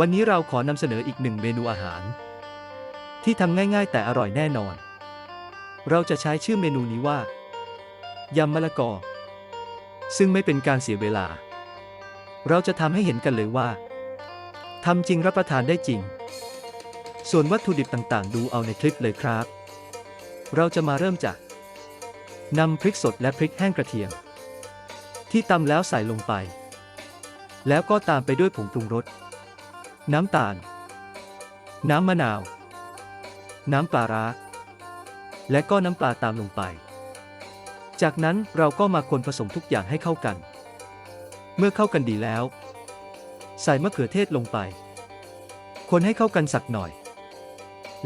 วันนี้เราขอนำเสนออีกหนึ่งเมนูอาหาร ที่ทำง่ายๆ แต่อร่อยแน่นอน เราจะใช้ชื่อเมนูนี้ว่ายำมะละกอ ซึ่งไม่เป็นการเสียเวลา เราจะทำให้เห็นกันเลยว่าทำจริงรับประทานได้จริง ส่วนวัตถุดิบต่างๆ ดูเอาในคลิปเลยครับ เราจะมาเริ่มจากนำพริกสดและพริกแห้งกระเทียม ที่ตำแล้วใส่ลงไป แล้วก็ตามไปด้วยผงปรุงรส น้ำตาล น้ำมะนาว น้ำปลาร้า และก็น้ำปลาตามลงไป จากนั้นเราก็มาคนผสมทุกอย่างให้เข้ากัน เมื่อเข้ากันดีแล้ว ใส่มะเขือเทศลงไป คนให้เข้ากันสักหน่อย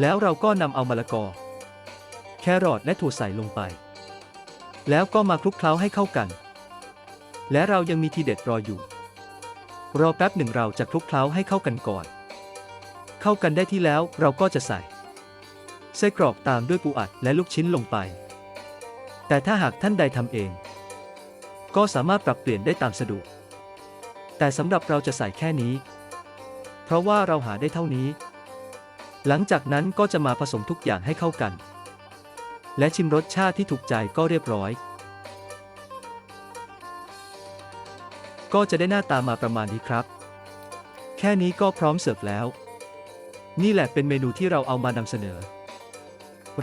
แล้วเราก็นำเอามะละกอ แครอทและถั่วใส่ลงไป แล้วก็มาคลุกเคล้าให้เข้ากัน และเรายังมีทีเด็ดรออยู่ รอแป๊บหนึ่งเราจะคลุกเคล้าให้เข้ากันก่อน เข้ากันได้ที่แล้วเราก็จะใส่ไส้กรอกตามด้วยปูอัดและลูกชิ้นลงไป แต่ถ้าหากท่านใดทำเอง ก็สามารถปรับเปลี่ยนได้ตามสะดวก แต่สำหรับเราจะใส่แค่นี้ เพราะว่าเราหาได้เท่านี้ หลังจากนั้นก็จะมาผสมทุกอย่างให้เข้ากัน และชิมรสชาติที่ถูกใจก็เรียบร้อย ก็จะได้หน้าตามาประมาณนี้ครับ แค่นี้ก็พร้อมเสิร์ฟแล้ว นี่แหละเป็นเมนูที่เราเอามานำเสนอ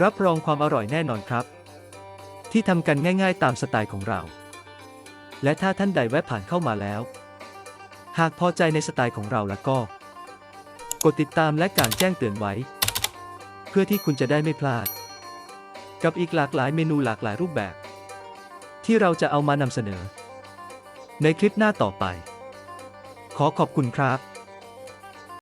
รับรองความอร่อยแน่นอนครับ ที่ทำกันง่าย ๆ ตามสไตล์ของเรา และถ้าท่านใดแวะผ่านเข้ามาแล้ว หากพอใจในสไตล์ของเราแล้วก็ กดติดตามและการแจ้งเตือนไว้ เพื่อที่คุณจะได้ไม่พลาด กับอีกหลากหลายเมนูหลากหลายรูปแบบ ที่เราจะเอามานำเสนอ ในคลิปหน้าต่อไป ขอขอบคุณครับ